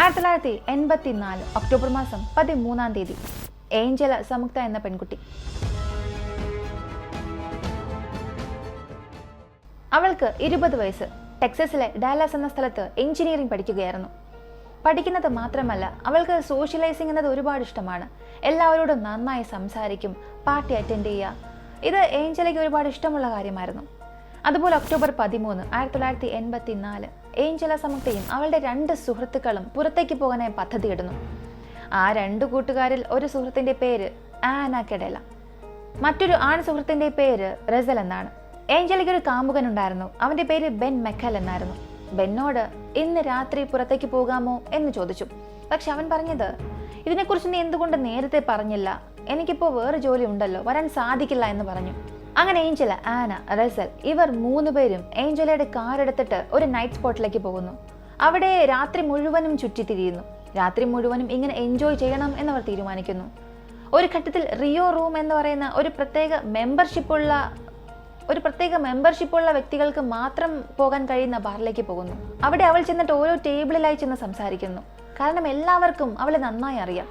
ആയിരത്തി തൊള്ളായിരത്തി എൺപത്തി നാല് ഒക്ടോബർ മാസം പതിമൂന്നാം തീയതി ഏഞ്ചല സമുക്ത എന്ന പെൺകുട്ടി. അവൾക്ക് ഇരുപത് വയസ്സ്. ടെക്സസിലെ ഡാലാസ് എന്ന സ്ഥലത്ത് എഞ്ചിനീയറിംഗ് പഠിക്കുകയായിരുന്നു. പഠിക്കുന്നത് മാത്രമല്ല അവൾക്ക് സോഷ്യലൈസിംഗ് എന്നത് ഒരുപാട് ഇഷ്ടമാണ്. എല്ലാവരോടും നന്നായി സംസാരിക്കും പാർട്ടി അറ്റൻഡ് ചെയ്യുക. ഇത് ഏഞ്ചലയ്ക്ക് ഒരുപാട് ഇഷ്ടമുള്ള കാര്യമായിരുന്നു. അതുപോലെ ഒക്ടോബർ പതിമൂന്ന് ആയിരത്തി തൊള്ളായിരത്തി എൺപത്തി നാല് ഏഞ്ചല സമക്തയും അവളുടെ രണ്ട് സുഹൃത്തുക്കളും പുറത്തേക്ക് പോകാനായി പദ്ധതിയിടുന്നു. ആ രണ്ട് കൂട്ടുകാരിൽ ഒരു സുഹൃത്തിന്റെ പേര് ആന കെഡേല മറ്റൊരു ആൺ സുഹൃത്തിന്റെ പേര് റസൽ എന്നാണ്. ഏഞ്ചലിക്ക് ഒരു കാമുകൻ ഉണ്ടായിരുന്നു. അവന്റെ പേര് ബെൻ മെക്കൽ എന്നായിരുന്നു. ബെന്നോട് ഇന്ന് രാത്രി പുറത്തേക്ക് പോകാമോ എന്ന് ചോദിച്ചു. പക്ഷെ അവൻ പറഞ്ഞത് ഇതിനെക്കുറിച്ച് നീ എന്തുകൊണ്ട് നേരത്തെ പറഞ്ഞില്ല? എനിക്കിപ്പോൾ വേറെ ജോലി ഉണ്ടല്ലോ. വരാൻ സാധിക്കില്ല എന്ന് പറഞ്ഞു. അങ്ങനെ ഏഞ്ചല ആന റസൽ ഇവർ മൂന്ന് പേരും ഏഞ്ചലയുടെ കാർ എടുത്തിട്ട് ഒരു നൈറ്റ് സ്പോട്ടിലേക്ക് പോകുന്നു. അവിടെ രാത്രി മുഴുവനും ചുറ്റിത്തിരിയുന്നു. രാത്രി മുഴുവനും ഇങ്ങനെ എൻജോയ് ചെയ്യണം എന്നവർ തീരുമാനിക്കുന്നു. ഒരു ഘട്ടത്തിൽ റിയോ റൂം എന്ന് പറയുന്ന ഒരു പ്രത്യേക മെമ്പർഷിപ്പുള്ള ഒരു പ്രത്യേക മെമ്പർഷിപ്പുള്ള വ്യക്തികൾക്ക് മാത്രം പോകാൻ കഴിയുന്ന ബാറിലേക്ക് പോകുന്നു. അവിടെ അവൾ ചെന്നിട്ട് ഓരോ ടേബിളിലായി ചെന്ന് സംസാരിക്കുന്നു. കാരണം എല്ലാവർക്കും അവളെ നന്നായി അറിയാം.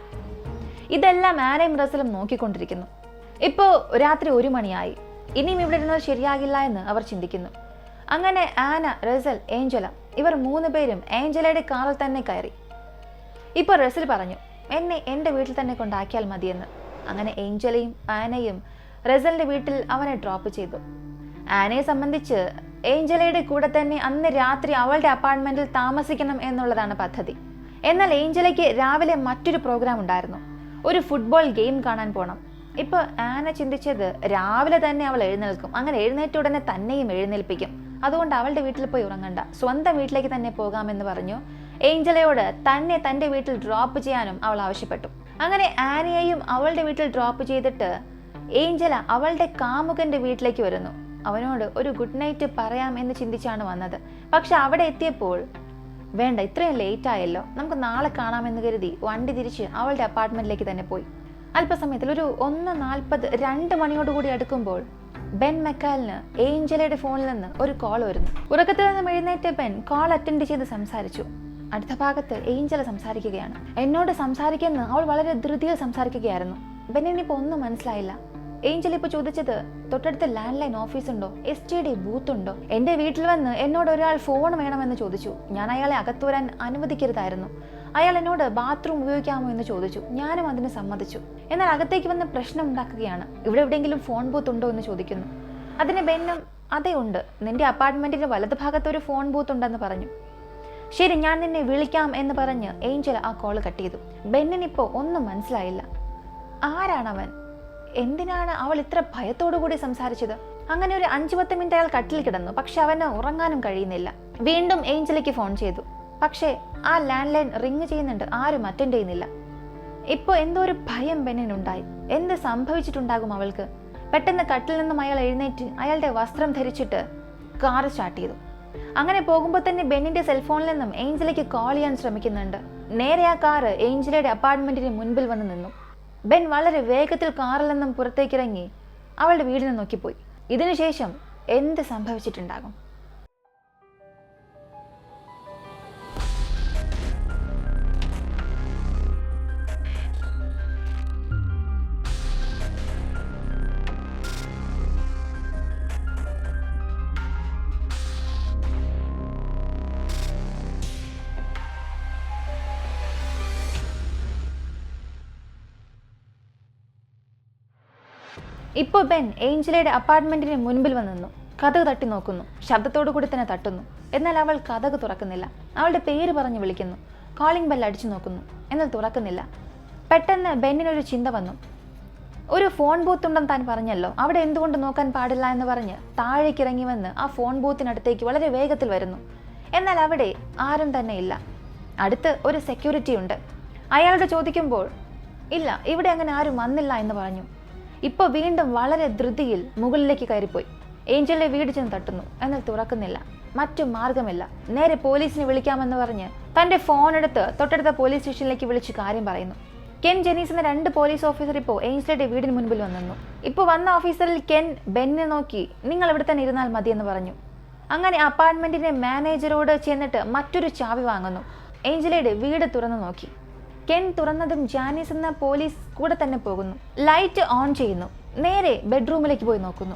ഇതെല്ലാം ആനയും റസലും നോക്കിക്കൊണ്ടിരിക്കുന്നു. ഇപ്പോൾ രാത്രി ഒരു മണിയായി. ഇനിയും ഇവിടെ ഇരുന്നത് ശരിയാകില്ല എന്ന് അവർ ചിന്തിക്കുന്നു. അങ്ങനെ ആന റസൽ ഏഞ്ചല ഇവർ മൂന്ന് പേരും ഏഞ്ചലയുടെ കാറിൽ തന്നെ കയറി. ഇപ്പോൾ റസൽ പറഞ്ഞു എന്നെ എന്റെ വീട്ടിൽ തന്നെ കൊണ്ടാക്കിയാൽ മതിയെന്ന്. അങ്ങനെ ഏഞ്ചലയും ആനയും റെസലിന്റെ വീട്ടിൽ അവനെ ഡ്രോപ്പ് ചെയ്തു. ആനയെ സംബന്ധിച്ച് ഏഞ്ചലയുടെ കൂടെ തന്നെ അന്ന് രാത്രി അവളുടെ അപ്പാർട്ട്മെന്റിൽ താമസിക്കണം എന്നുള്ളതാണ് പദ്ധതി. എന്നാൽ ഏഞ്ചലയ്ക്ക് രാവിലെ മറ്റൊരു പ്രോഗ്രാം ഉണ്ടായിരുന്നു. ഒരു ഫുട്ബോൾ ഗെയിം കാണാൻ പോകണം ഇപ്പോൾ ആന ചിന്തിച്ചത് രാവിലെ തന്നെ അവൾ എഴുന്നേൽക്കും. അങ്ങനെ എഴുന്നേറ്റ ഉടനെ തന്നെയും എഴുന്നേൽപ്പിക്കും. അതുകൊണ്ട് അവളുടെ വീട്ടിൽ പോയി ഉറങ്ങണ്ട. സ്വന്തം വീട്ടിലേക്ക് തന്നെ പോകാമെന്ന് പറഞ്ഞു. ഏഞ്ചലയോട് തന്നെ തന്റെ വീട്ടിൽ ഡ്രോപ്പ് ചെയ്യാനും അവൾ ആവശ്യപ്പെട്ടു. അങ്ങനെ ആനയെയും അവളുടെ വീട്ടിൽ ഡ്രോപ്പ് ചെയ്തിട്ട് ഏഞ്ചല അവളുടെ കാമുകന്റെ വീട്ടിലേക്ക് വരുന്നു. അവനോട് ഒരു ഗുഡ് നൈറ്റ് പറയാം എന്ന് ചിന്തിച്ചാണ് വന്നത്. പക്ഷെ അവിടെ എത്തിയപ്പോൾ വേണ്ട ഇത്രയും ലേറ്റ് ആയല്ലോ. നമുക്ക് നാളെ കാണാമെന്ന് കരുതി വണ്ടി തിരിച്ച് അവളുടെ അപ്പാർട്ട്മെന്റിലേക്ക് തന്നെ പോയി. അല്പസമയത്തിൽ ഒരു ഒന്ന് നാൽപ്പത് രണ്ട് മണിയോടുകൂടി അടുക്കുമ്പോൾ ബെൻ മെക്കാലിന് ഏഞ്ചലയുടെ ഫോണിൽ നിന്ന് ഒരു കോൾ വരുന്നു. ഉറക്കത്തിൽ നിന്ന് എഴുന്നേറ്റ ബെൻ കോൾ അറ്റൻഡ് ചെയ്ത് സംസാരിച്ചു. അടുത്ത ഭാഗത്ത് ഏഞ്ചല സംസാരിക്കുകയാണ്. എന്നോട് സംസാരിക്കുന്ന അവൾ വളരെ ധൃതിയിൽ സംസാരിക്കുകയായിരുന്നു. ബെൻ ഇനിയിപ്പോ ഒന്നും മനസ്സിലായില്ല. ഏഞ്ചൽ ഇപ്പൊ ചോദിച്ചത് തൊട്ടടുത്ത് ലാൻഡ് ലൈൻ ഓഫീസ് ഉണ്ടോ എസ് ടി ഡി ബൂത്ത് ഉണ്ടോ എന്റെ വീട്ടിൽ വന്ന് എന്നോട് ഒരാൾ ഫോൺ വേണമെന്ന് ചോദിച്ചു. ഞാൻ അയാളെ അകത്തു വരാൻ അനുവദിക്കരുതായിരുന്നു. അയാൾ എന്നോട് ബാത്റൂം ഉപയോഗിക്കാമോ എന്ന് ചോദിച്ചു. ഞാനും അതിന് സമ്മതിച്ചു. എന്നാൽ അകത്തേക്ക് വന്ന് പ്രശ്നം ഉണ്ടാക്കുകയാണ്. ഇവിടെ എവിടെയെങ്കിലും ഫോൺ ബൂത്ത് ഉണ്ടോ എന്ന് ചോദിക്കുന്നു. അതിന് ബെന്നം അതേ ഉണ്ട്. നിന്റെ അപ്പാർട്ട്മെന്റിന്റെ വലത് ഭാഗത്ത് ഒരു ഫോൺ ബൂത്ത് ഉണ്ടെന്ന് പറഞ്ഞു. ശരി ഞാൻ നിന്നെ വിളിക്കാം എന്ന് പറഞ്ഞ് ഏഞ്ചൽ ആ കോൾ കട്ട് ചെയ്തു. ബെന്നിനിപ്പോൾ ഒന്നും മനസ്സിലായില്ല. ആരാണവൻ? എന്തിനാണ് അവൾ ഇത്ര ഭയത്തോടു കൂടി സംസാരിച്ചത്? അങ്ങനെ ഒരു അഞ്ചു പത്ത് മിനിറ്റ് അയാൾ കട്ടിൽ കിടന്നു. പക്ഷെ അവന് ഉറങ്ങാനും കഴിയുന്നില്ല. വീണ്ടും ഏഞ്ചലിക്ക് ഫോൺ ചെയ്തു. പക്ഷേ ആ ലാൻഡ് ലൈൻ റിങ് ചെയ്യുന്നുണ്ട്. ആരും അറ്റൻഡ് ചെയ്യുന്നില്ല. ഇപ്പോൾ എന്തോ ഒരു ഭയം ബെന്നിനുണ്ടായി. എന്ത് സംഭവിച്ചിട്ടുണ്ടാകും അവൾക്ക്? പെട്ടെന്ന് കട്ടിൽ നിന്നും അയാൾ എഴുന്നേറ്റ് അയാളുടെ വസ്ത്രം ധരിച്ചിട്ട് കാർ സ്റ്റാർട്ട് ചെയ്തു. അങ്ങനെ പോകുമ്പോൾ തന്നെ ബെന്നിന്റെ സെൽഫോണിൽ നിന്നും ഏഞ്ചലിക്ക് കോൾ ചെയ്യാൻ ശ്രമിക്കുന്നുണ്ട്. നേരെ ആ കാറ് ഏഞ്ചലയുടെ അപ്പാർട്ട്മെന്റിന് മുൻപിൽ വന്ന് നിന്നു. ബെൻ വളരെ വേഗത്തിൽ കാറിൽ നിന്നും പുറത്തേക്കിറങ്ങി അവളുടെ വീടിനെ നോക്കിപ്പോയി. ഇതിനുശേഷം എന്ത് സംഭവിച്ചിട്ടുണ്ടാകും? ഇപ്പോൾ ബെൻ ഏഞ്ചലയുടെ അപ്പാർട്ട്മെന്റിന് മുൻപിൽ വന്നു കഥക് തട്ടി നോക്കുന്നു. ശബ്ദത്തോടു കൂടി തന്നെ തട്ടുന്നു. എന്നാൽ അവൾ കഥക് തുറക്കുന്നില്ല. അവളുടെ പേര് പറഞ്ഞു വിളിക്കുന്നു. കോളിംഗ് ബെൽ അടിച്ചു നോക്കുന്നു. എന്നാൽ തുറക്കുന്നില്ല. പെട്ടെന്ന് ബെന്നിനൊരു ചിന്ത വന്നു. ഒരു ഫോൺ ബൂത്ത് ഉണ്ടെന്ന് താൻ പറഞ്ഞല്ലോ. അവിടെ എന്തുകൊണ്ട് നോക്കാൻ പാടില്ല എന്ന് പറഞ്ഞ് താഴേക്ക് ഇറങ്ങി വന്ന് ആ ഫോൺ ബൂത്തിനടുത്തേക്ക് വളരെ വേഗത്തിൽ വരുന്നു. എന്നാൽ അവിടെ ആരും തന്നെ ഇല്ല. അടുത്ത് ഒരു സെക്യൂരിറ്റി ഉണ്ട്. അയാളോട് ചോദിക്കുമ്പോൾ ഇല്ല ഇവിടെ അങ്ങനെ ആരും വന്നില്ല എന്ന് പറഞ്ഞു. ഇപ്പോൾ വീണ്ടും വളരെ ധൃതിയിൽ മുകളിലേക്ക് കയറിപ്പോയി. ഏഞ്ചലിന്റെ വീട് ചെന്ന് തട്ടുന്നു. എന്നാൽ തുറക്കുന്നില്ല. മറ്റു മാർഗമില്ല. നേരെ പോലീസിനെ വിളിക്കാമെന്ന് പറഞ്ഞ് തന്റെ ഫോൺ എടുത്ത് തൊട്ടടുത്ത പോലീസ് സ്റ്റേഷനിലേക്ക് വിളിച്ച് കാര്യം പറയുന്നു. കെൻ ജെനീസ് എന്ന രണ്ട് പോലീസ് ഓഫീസർ ഇപ്പോൾ ഏഞ്ചലയുടെ വീടിന് മുൻപിൽ വന്നിരുന്നു. ഇപ്പോൾ വന്ന ഓഫീസറിൽ കെൻ ബെന്നിനെ നോക്കി നിങ്ങൾ ഇവിടെ തന്നെ ഇരുന്നാൽ മതിയെന്ന് പറഞ്ഞു. അങ്ങനെ അപ്പാർട്ട്മെന്റിന്റെ മാനേജരോട് ചെന്നിട്ട് മറ്റൊരു ചാവി വാങ്ങുന്നു. ഏഞ്ചലയുടെ വീട് തുറന്നു നോക്കി. കെൻ തുറന്നതും ജാനീസ് എന്ന പോലീസ് കൂടെ തന്നെ പോകുന്നു. ലൈറ്റ് ഓൺ ചെയ്യുന്നു. നേരെ ബെഡ്റൂമിലേക്ക് പോയി നോക്കുന്നു.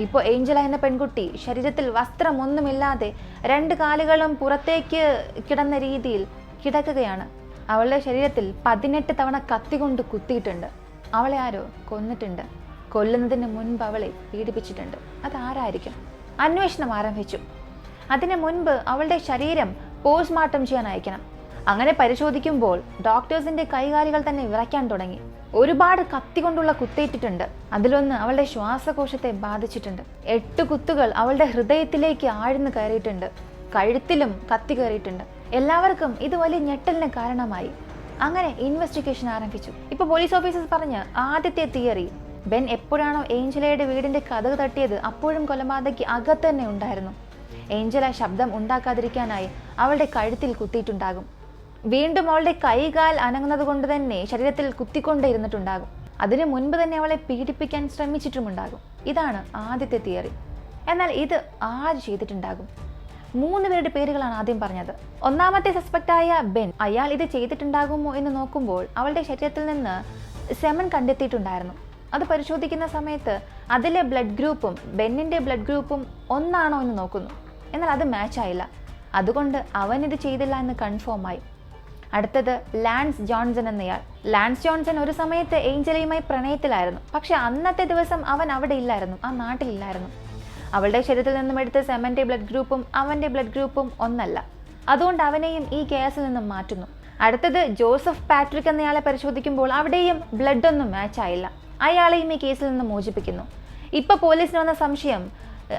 ഇപ്പോൾ ഏഞ്ചല എന്ന പെൺകുട്ടി ശരീരത്തിൽ വസ്ത്രമൊന്നുമില്ലാതെ രണ്ട് കാലുകളും പുറത്തേക്ക് കിടന്ന രീതിയിൽ കിടക്കുകയാണ്. അവളുടെ ശരീരത്തിൽ പതിനെട്ട് തവണ കത്തികൊണ്ട് കുത്തിയിട്ടുണ്ട്. അവളെ ആരോ കൊന്നിട്ടുണ്ട്. കൊല്ലുന്നതിന് മുൻപ് അവളെ പീഡിപ്പിച്ചിട്ടുണ്ട്. അതാരായിരിക്കും അന്വേഷണം ആരംഭിച്ചു. അതിനു മുൻപ് അവളുടെ ശരീരം പോസ്റ്റ്മോർട്ടം ചെയ്യാൻ അയക്കണം. അങ്ങനെ പരിശോധിക്കുമ്പോൾ ഡോക്ടേഴ്സിന്റെ കൈകാലുകൾ തന്നെ വിറയ്ക്കാൻ തുടങ്ങി. ഒരുപാട് കത്തി കൊണ്ടുള്ള കുത്തേറ്റിട്ടുണ്ട്. അതിലൊന്ന് അവളുടെ ശ്വാസകോശത്തെ ബാധിച്ചിട്ടുണ്ട്. എട്ട് കുത്തുകൾ അവളുടെ ഹൃദയത്തിലേക്ക് ആഴ്ന്നു കയറിയിട്ടുണ്ട്. കഴുത്തിലും കത്തി കയറിയിട്ടുണ്ട്. എല്ലാവർക്കും ഇത് വലിയ ഞെട്ടലിന് കാരണമായി. അങ്ങനെ ഇൻവെസ്റ്റിഗേഷൻ ആരംഭിച്ചു. ഇപ്പൊ പോലീസ് ഓഫീസേഴ്സ് പറഞ്ഞ് ആദ്യത്തെ തിയറി. ബെൻ എപ്പോഴാണോ ഏഞ്ചലയുടെ വീടിന്റെ കഥക് തട്ടിയത് അപ്പോഴും കൊലപാതകയ്ക്ക് അകത്ത് തന്നെ ഉണ്ടായിരുന്നു. ഏഞ്ചല ശബ്ദം ഉണ്ടാക്കാതിരിക്കാനായി അവളുടെ കഴുത്തിൽ കുത്തിയിട്ടുണ്ടാകും. വീണ്ടും അവളുടെ കൈകാൽ അനങ്ങുന്നത് കൊണ്ട് തന്നെ ശരീരത്തിൽ കുത്തിക്കൊണ്ടേ ഇരുന്നിട്ടുണ്ടാകും അതിനു മുൻപ് തന്നെ അവളെ പീഡിപ്പിക്കാൻ ശ്രമിച്ചിട്ടുമുണ്ടാകും. ഇതാണ് ആദ്യത്തെ തിയറി. എന്നാൽ ഇത് ആര് ചെയ്തിട്ടുണ്ടാകും? മൂന്ന് പേരുടെ പേരുകളാണ് ആദ്യം പറഞ്ഞത്. ഒന്നാമത്തെ സസ്പെക്റ്റായ ബെൻ അയാൾ ഇത് ചെയ്തിട്ടുണ്ടാകുമോ എന്ന് നോക്കുമ്പോൾ അവളുടെ ശരീരത്തിൽ നിന്ന് സെമൻ കണ്ടെത്തിയിട്ടുണ്ടായിരുന്നു. അത് പരിശോധിക്കുന്ന സമയത്ത് അതിലെ ബ്ലഡ് ഗ്രൂപ്പും ബെന്നിന്റെ ബ്ലഡ് ഗ്രൂപ്പും ഒന്നാണോ എന്ന് നോക്കുന്നു. എന്നാൽ അത് മാച്ച് ആയില്ല. അതുകൊണ്ട് അവൻ ഇത് ചെയ്തില്ല എന്ന് കൺഫേം ആയി. അടുത്തത് ലാൻസ് ജോൺസൺ എന്നയാൾ. ലാൻസ് ജോൺസൺ ഒരു സമയത്ത് ഏഞ്ചലയുമായി പ്രണയത്തിലായിരുന്നു. പക്ഷെ അന്നത്തെ ദിവസം അവൻ അവിടെ ഇല്ലായിരുന്നു. ആ നാട്ടിലില്ലായിരുന്നു. അവളുടെ ശരീരത്തിൽ നിന്നും എടുത്ത സെമന്റെ ബ്ലഡ് ഗ്രൂപ്പും അവന്റെ ബ്ലഡ് ഗ്രൂപ്പും ഒന്നല്ല. അതുകൊണ്ട് അവനെയും ഈ കേസിൽ നിന്നും മാറ്റുന്നു. അടുത്തത് ജോസഫ് പാട്രിക് എന്നയാളെ പരിശോധിക്കുമ്പോൾ അവിടെയും ബ്ലഡ് ഒന്നും മാച്ച് ആയില്ല അയാളെയും ഈ കേസിൽ നിന്ന് മോചിപ്പിക്കുന്നു. ഇപ്പൊ പോലീസിന് വന്ന സംശയം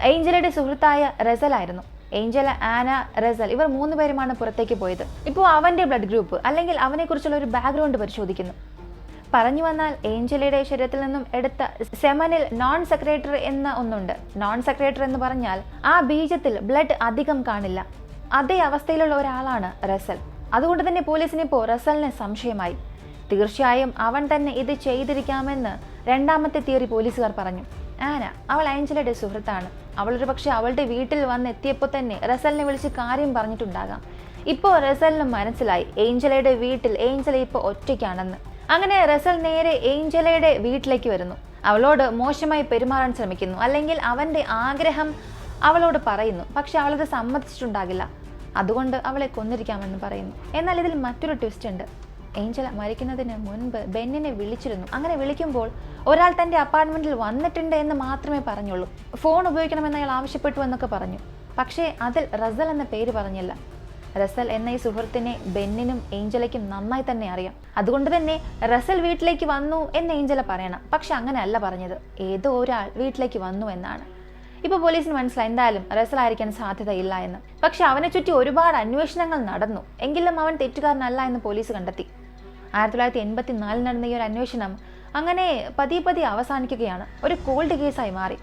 ഏഞ്ചലയുടെ സുഹൃത്തായ റസലായിരുന്നു. ഏഞ്ചല ആന റസൽ ഇവർ മൂന്ന് പേരുമാണ് പുറത്തേക്ക് പോയത്. ഇപ്പോൾ അവന്റെ ബ്ലഡ് ഗ്രൂപ്പ് അല്ലെങ്കിൽ അവനെക്കുറിച്ചുള്ള ഒരു ബാക്ക്ഗ്രൗണ്ട് പരിശോധിക്കുന്നു. പറഞ്ഞു വന്നാൽ ഏഞ്ചലയുടെ ശരീരത്തിൽ നിന്നും എടുത്ത സെമനിൽ നോൺ സെക്രട്ടറി എന്ന ഒന്നുണ്ട്. നോൺ സെക്രട്ടറി എന്ന് പറഞ്ഞാൽ ആ ബീജത്തിൽ ബ്ലഡ് അധികം കാണില്ല. അതേ അവസ്ഥയിലുള്ള ഒരാളാണ് റസൽ. അതുകൊണ്ട് തന്നെ പോലീസിന് ഇപ്പോൾ റസലിന് സംശയമായി. തീർച്ചയായും അവൻ തന്നെ ഇത് ചെയ്തിരിക്കാമെന്ന് രണ്ടാമത്തെ തിയറി പോലീസുകാർ പറഞ്ഞു. ആന അവൾ ആഞ്ചലയുടെ സുഹൃത്താണ്. അവളൊരു പക്ഷെ അവളുടെ വീട്ടിൽ വന്ന് എത്തിയപ്പോൾ തന്നെ റസലിനെ വിളിച്ച് കാര്യം പറഞ്ഞിട്ടുണ്ടാകാം. ഇപ്പോൾ റസലിന് മനസ്സിലായി ഏഞ്ചലയുടെ വീട്ടിൽ ഏഞ്ചല ഇപ്പോൾ ഒറ്റയ്ക്കാണെന്ന്. അങ്ങനെ റസൽ നേരെ ഏഞ്ചലയുടെ വീട്ടിലേക്ക് വരുന്നു. അവളോട് മോശമായി പെരുമാറാൻ ശ്രമിക്കുന്നു. അല്ലെങ്കിൽ അവന്റെ ആഗ്രഹം അവളോട് പറയുന്നു. പക്ഷെ അവളത് സമ്മതിച്ചിട്ടുണ്ടാകില്ല. അതുകൊണ്ട് അവളെ കൊന്നിരിക്കാമെന്ന് പറയുന്നു. എന്നാൽ ഇതിൽ മറ്റൊരു ട്വിസ്റ്റ് ഉണ്ട്. ഏഞ്ചല മരിക്കുന്നതിന് മുൻപ് ബെന്നിനെ വിളിച്ചിരുന്നു. അങ്ങനെ വിളിക്കുമ്പോൾ ഒരാൾ തന്റെ അപ്പാർട്ട്മെന്റിൽ വന്നിട്ടുണ്ട് എന്ന് മാത്രമേ പറഞ്ഞുള്ളൂ. ഫോൺ ഉപയോഗിക്കണമെന്ന് അയാൾ ആവശ്യപ്പെട്ടു എന്നൊക്കെ പറഞ്ഞു. പക്ഷേ അതിൽ റസൽ എന്ന പേര് പറഞ്ഞില്ല. റസൽ എന്ന ഈ സുഹൃത്തിനെ ബെന്നിനും ഏഞ്ചലയ്ക്കും നന്നായി തന്നെ അറിയാം. അതുകൊണ്ട് തന്നെ റസൽ വീട്ടിലേക്ക് വന്നു എന്ന് ഏഞ്ചല പറയണം. പക്ഷെ അങ്ങനെയല്ല പറഞ്ഞത്. ഏതോ ഒരാൾ വീട്ടിലേക്ക് വന്നു എന്നാണ്. ഇപ്പൊ പോലീസിന് മനസ്സിലായി. എന്തായാലും റസൽ ആയിരിക്കാൻ സാധ്യതയില്ല എന്ന്. പക്ഷെ അവനെ ചുറ്റി ഒരുപാട് അന്വേഷണങ്ങൾ നടന്നു. എങ്കിലും അവൻ തെറ്റുകാരനല്ല എന്ന് പോലീസ് കണ്ടെത്തി. ആയിരത്തി തൊള്ളായിരത്തി എൺപത്തി നാലിൽ നടന്ന ഈ ഒരു അന്വേഷണം അങ്ങനെ പതിയെ പതിയെ അവസാനിക്കുകയാണ്. ഒരു കോൾഡ് കേസായി മാറി.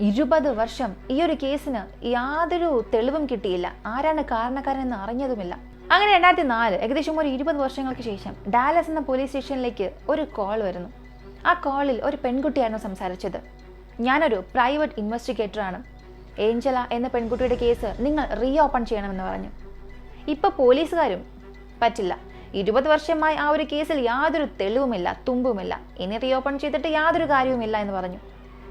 ഇരുപത് വർഷം ഈ ഒരു കേസിന് യാതൊരു തെളിവും കിട്ടിയില്ല. ആരാണ് കാരണക്കാരനെന്ന് അറിഞ്ഞതുമില്ല. അങ്ങനെ രണ്ടായിരത്തി നാല് ഏകദേശം ഒരു ഇരുപത് വർഷങ്ങൾക്ക് ശേഷം ഡാലസ് എന്ന പോലീസ് സ്റ്റേഷനിലേക്ക് ഒരു കോൾ വരുന്നു. ആ കോളിൽ ഒരു പെൺകുട്ടിയായിരുന്നു സംസാരിച്ചത്. ഞാനൊരു പ്രൈവറ്റ് ഇൻവെസ്റ്റിഗേറ്ററാണ്. ഏഞ്ചല എന്ന പെൺകുട്ടിയുടെ കേസ് നിങ്ങൾ റീ ഓപ്പൺ ചെയ്യണമെന്ന് പറഞ്ഞു. ഇപ്പൊ പോലീസുകാരും പറ്റില്ല. ഇരുപത് വർഷമായി ആ ഒരു കേസിൽ യാതൊരു തെളിവുമില്ല തുമ്പുമില്ല. ഇനി റീഓപ്പൺ ചെയ്തിട്ട് യാതൊരു കാര്യവുമില്ല എന്ന് പറഞ്ഞു.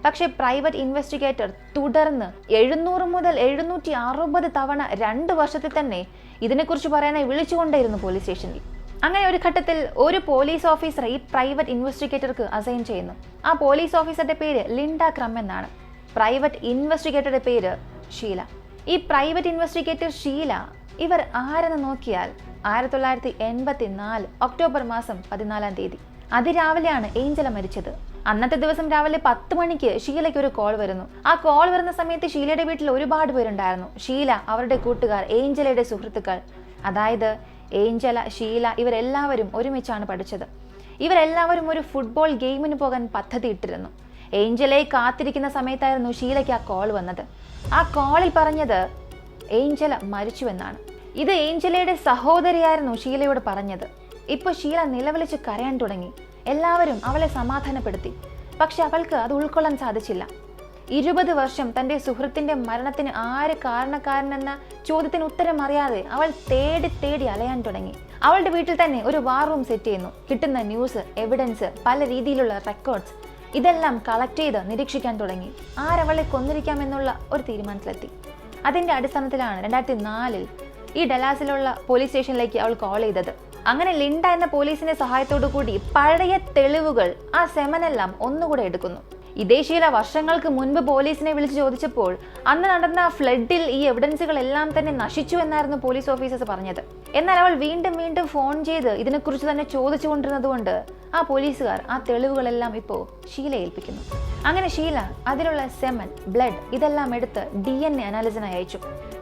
പക്ഷേ പ്രൈവറ്റ് ഇൻവെസ്റ്റിഗേറ്റർ തുടർന്ന് എഴുന്നൂറ് മുതൽ എഴുന്നൂറ്റി അറുപത് തവണ രണ്ട് വർഷത്തിൽ തന്നെ ഇതിനെക്കുറിച്ച് പറയാനായി വിളിച്ചുകൊണ്ടേയിരുന്നു പോലീസ് സ്റ്റേഷനിൽ അങ്ങനെ ഒരു ഘട്ടത്തിൽ ഒരു പോലീസ് ഓഫീസറെ ഈ പ്രൈവറ്റ് ഇൻവെസ്റ്റിഗേറ്റർക്ക് അസൈൻ ചെയ്യുന്നു. ആ പോലീസ് ഓഫീസറുടെ പേര് ലിൻഡ ക്രം എന്നാണ് പ്രൈവറ്റ് ഇൻവെസ്റ്റിഗേറ്ററുടെ പേര് ഷീല. ഈ പ്രൈവറ്റ് ഇൻവെസ്റ്റിഗേറ്റർ ഷീല ഇവർ ആരെന്ന് നോക്കിയാൽ ആയിരത്തി തൊള്ളായിരത്തി എൺപത്തി നാല് ഒക്ടോബർ മാസം പതിനാലാം തീയതി. അതിരാവിലെയാണ് ഏഞ്ചല മരിച്ചത്. അന്നത്തെ ദിവസം രാവിലെ പത്ത് മണിക്ക് ഷീലയ്ക്ക് ഒരു കോൾ വരുന്നു. ആ കോൾ വരുന്ന സമയത്ത് ഷീലയുടെ വീട്ടിൽ ഒരുപാട് പേരുണ്ടായിരുന്നു. ഷീല അവരുടെ കൂട്ടുകാർ ഏഞ്ചലയുടെ സുഹൃത്തുക്കൾ. അതായത് ഏഞ്ചല ഷീല ഇവരെല്ലാവരും ഒരുമിച്ചാണ് പഠിച്ചത്. ഇവരെല്ലാവരും ഒരു ഫുട്ബോൾ ഗെയിമിന് പോകാൻ പദ്ധതി ഇട്ടിരുന്നു. ഏഞ്ചലയെ കാത്തിരിക്കുന്ന സമയത്തായിരുന്നു ഷീലയ്ക്ക് ആ കോൾ വന്നത്. ആ കോളിൽ പറഞ്ഞത് ഏഞ്ചല മരിച്ചുവെന്നാണ്. ഇത് ഏഞ്ചലയുടെ സഹോദരിയായിരുന്നു ഷീലയോട് പറഞ്ഞത്. ഇപ്പോൾ ഷീല നിലവിളിച്ച് കരയാൻ തുടങ്ങി. എല്ലാവരും അവളെ സമാധാനപ്പെടുത്തി. പക്ഷെ അവൾക്ക് അത് ഉൾക്കൊള്ളാൻ സാധിച്ചില്ല. ഇരുപത് വർഷം തന്റെ സുഹൃത്തിന്റെ മരണത്തിന് ആര് കാരണക്കാരനെന്ന ചോദ്യത്തിന് ഉത്തരം അറിയാതെ അവൾ തേടി തേടി അലയാൻ തുടങ്ങി. അവളുടെ വീട്ടിൽ തന്നെ ഒരു വാർ റൂം സെറ്റ് ചെയ്യുന്നു. കിട്ടുന്ന ന്യൂസ് എവിഡൻസ് പല രീതിയിലുള്ള റെക്കോർഡ്സ്. ഇതെല്ലാം കളക്ട് ചെയ്ത് നിരീക്ഷിക്കാൻ തുടങ്ങി. ആരവളെ കൊന്നിരിക്കാമെന്നുള്ള ഒരു തീരുമാനത്തിലെത്തി. അതിന്റെ അടിസ്ഥാനത്തിലാണ് രണ്ടായിരത്തി നാലിൽ ഈ ഡലാസിലുള്ള പോലീസ് സ്റ്റേഷനിലേക്ക് അവൾ കോൾ ചെയ്തത്. അങ്ങനെ ലിൻഡ എന്ന പോലീസിന്റെ സഹായത്തോടു കൂടി പഴയ തെളിവുകൾ ആ സെമനെല്ലാം ഒന്നുകൂടെ എടുക്കുന്നു. ഇതേ ശീല വർഷങ്ങൾക്ക് മുൻപ് പോലീസിനെ വിളിച്ച് ചോദിച്ചപ്പോൾ അന്ന് നടന്ന ഫ്ലഡിൽ ഈ എവിഡൻസുകൾ എല്ലാം തന്നെ നശിച്ചു എന്നായിരുന്നു പോലീസ് ഓഫീസേഴ്സ് പറഞ്ഞത്. എന്നാൽ അവൾ വീണ്ടും വീണ്ടും ഫോൺ ചെയ്ത് ഇതിനെക്കുറിച്ച് തന്നെ ചോദിച്ചുകൊണ്ടിരുന്നതുകൊണ്ട് ആ പോലീസുകാർ ആ തെളിവുകളെല്ലാം ഇപ്പോൾ ഷീല ഏൽപ്പിക്കുന്നു അങ്ങനെ ഷീല അതിലുള്ള സെമൻ ബ്ലഡ് ഇതെല്ലാം എടുത്ത് ഡി എൻ എ അനാലിസിനായി അയച്ചു.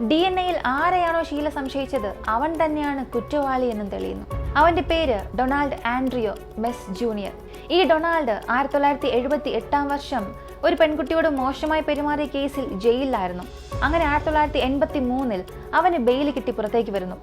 ഡി എൻ എയിൽ ആരെയാണോ ഷീല സംശയിച്ചത് അവൻ തന്നെയാണ് കുറ്റവാളി എന്നും തെളിയുന്നു. അവന്റെ പേര് ഡൊണാൾഡ് ആൻഡ്രിയോ മെസ് ജൂനിയർ. ഈ ഡൊണാൾഡ് ആയിരത്തി തൊള്ളായിരത്തി എഴുപത്തി എട്ടാം വർഷം ഒരു പെൺകുട്ടിയോട് മോശമായി പെരുമാറിയ കേസിൽ ജയിലിലായിരുന്നു. അങ്ങനെ ആയിരത്തി തൊള്ളായിരത്തി എൺപത്തി മൂന്നിൽ അവന് ബെയിൽ കിട്ടി പുറത്തേക്ക് വരുന്നു.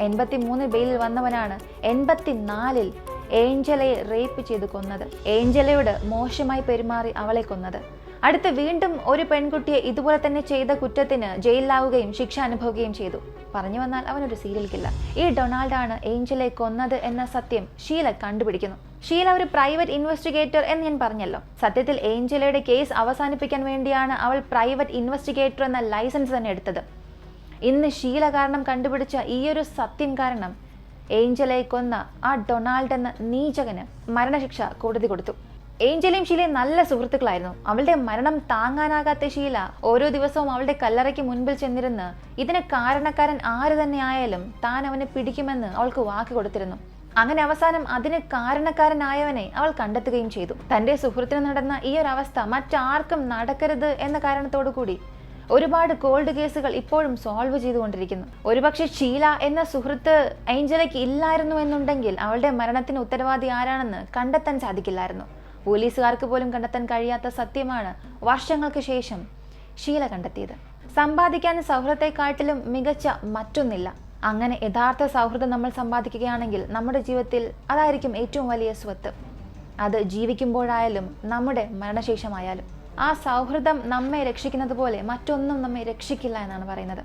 എൺപത്തി മൂന്നിൽ ബെയിലിൽ വന്നവനാണ് എൺപത്തി നാലിൽ ഏഞ്ചലയെ റേപ്പ് ചെയ്ത് കൊന്നത്. ഏഞ്ചലയോട് മോശമായി പെരുമാറി അവളെ കൊന്നത്. അടുത്ത് വീണ്ടും ഒരു പെൺകുട്ടിയെ ഇതുപോലെ തന്നെ ചെയ്ത കുറ്റത്തിന് ജയിലിലാവുകയും ശിക്ഷ അനുഭവിക്കുകയും ചെയ്തു. പറഞ്ഞു വന്നാൽ അവനൊരു സീരിയൽ കില്ല ഈ ഡൊണാൾഡാണ് ഏഞ്ചലെ കൊന്നത് എന്ന സത്യം ഷീല കണ്ടുപിടിക്കുന്നു. ഷീല ഒരു പ്രൈവറ്റ് ഇൻവെസ്റ്റിഗേറ്റർ എന്ന് ഞാൻ പറഞ്ഞല്ലോ. സത്യത്തിൽ ഏഞ്ചലയുടെ കേസ് അവസാനിപ്പിക്കാൻ വേണ്ടിയാണ് അവൾ പ്രൈവറ്റ് ഇൻവെസ്റ്റിഗേറ്റർ എന്ന ലൈസൻസ് തന്നെ എടുത്തത്. ഇന്ന് ഷീല കാരണം കണ്ടുപിടിച്ച ഈ ഒരു സത്യം കാരണം ഏഞ്ചലെ കൊന്ന ആ ഡൊണാൾഡ് എന്ന നീചകന് മരണശിക്ഷ കോടതി കൊടുത്തു. ഏഞ്ചലയും ഷീലയും നല്ല സുഹൃത്തുക്കളായിരുന്നു. അവളുടെ മരണം താങ്ങാനാകാത്ത ഷീല ഓരോ ദിവസവും അവളുടെ കല്ലറയ്ക്ക് മുൻപിൽ ചെന്നിരുന്ന് ഇതിന് കാരണക്കാരൻ ആര് തന്നെ ആയാലും താൻ അവനെ പിടിക്കുമെന്ന് അവൾക്ക് വാക്ക് കൊടുത്തിരുന്നു. അങ്ങനെ അവസാനം അതിന് കാരണക്കാരനായവനെ അവൾ കണ്ടെത്തുകയും ചെയ്തു. തന്റെ സുഹൃത്തിന് നടന്ന ഈ ഒരു അവസ്ഥ മറ്റാർക്കും നടക്കരുത് എന്ന കാരണത്തോടു കൂടി ഒരുപാട് കോൾഡ് കേസുകൾ ഇപ്പോഴും സോൾവ് ചെയ്തുകൊണ്ടിരിക്കുന്നു. ഒരുപക്ഷെ ഷീല എന്ന സുഹൃത്ത് ഏഞ്ചലയ്ക്ക് ഇല്ലായിരുന്നു എന്നുണ്ടെങ്കിൽ അവളുടെ മരണത്തിന് ഉത്തരവാദി ആരാണെന്ന് കണ്ടെത്താൻ സാധിക്കില്ലായിരുന്നു. പോലീസുകാർക്ക് പോലും കണ്ടെത്താൻ കഴിയാത്ത സത്യമാണ് വർഷങ്ങൾക്ക് ശേഷം ഷീല കണ്ടെത്തിയത്. സമ്പാദിക്കാൻ സൗഹൃദത്തെക്കാട്ടിലും മികച്ച മറ്റൊന്നില്ല. അങ്ങനെ യഥാർത്ഥ സൗഹൃദം നമ്മൾ സമ്പാദിക്കുകയാണെങ്കിൽ നമ്മുടെ ജീവിതത്തിൽ അതായിരിക്കും ഏറ്റവും വലിയ സ്വത്ത്. അത് ജീവിക്കുമ്പോഴായാലും നമ്മുടെ മരണശേഷമായാലും. ആ സൗഹൃദം നമ്മെ രക്ഷിക്കുന്നത് പോലെ മറ്റൊന്നും നമ്മെ രക്ഷിക്കില്ല എന്നാണ് പറയുന്നത്.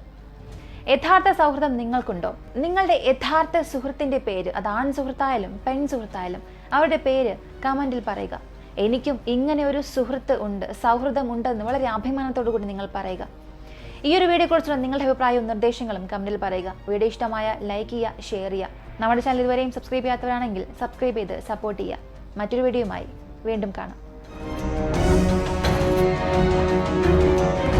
യഥാർത്ഥ സൗഹൃദം നിങ്ങൾക്കുണ്ടോ? നിങ്ങളുടെ യഥാർത്ഥ സുഹൃത്തിന്റെ പേര് അത് ആൺ സുഹൃത്തായാലും പെൺ സുഹൃത്തായാലും അവരുടെ പേര് കമന്റിൽ പറയുക. എനിക്കും ഇങ്ങനെ ഒരു സുഹൃത്ത് ഉണ്ട് സൗഹൃദം ഉണ്ടെന്ന് വളരെ അഭിമാനത്തോടു കൂടി നിങ്ങൾ പറയുക. ഈ ഒരു വീഡിയോയെക്കുറിച്ചുള്ള നിങ്ങളുടെ അഭിപ്രായവും നിർദ്ദേശങ്ങളും കമന്റിൽ പറയുക. വീഡിയോ ഇഷ്ടമായ ലൈക്ക് ചെയ്യുക ഷെയർ ചെയ്യുക. നമ്മുടെ ചാനൽ ഇതുവരെയും സബ്സ്ക്രൈബ് ചെയ്യാത്തവരാണെങ്കിൽ സബ്സ്ക്രൈബ് ചെയ്ത് സപ്പോർട്ട് ചെയ്യുക. മറ്റൊരു വീഡിയോയുമായി വീണ്ടും കാണാം. Música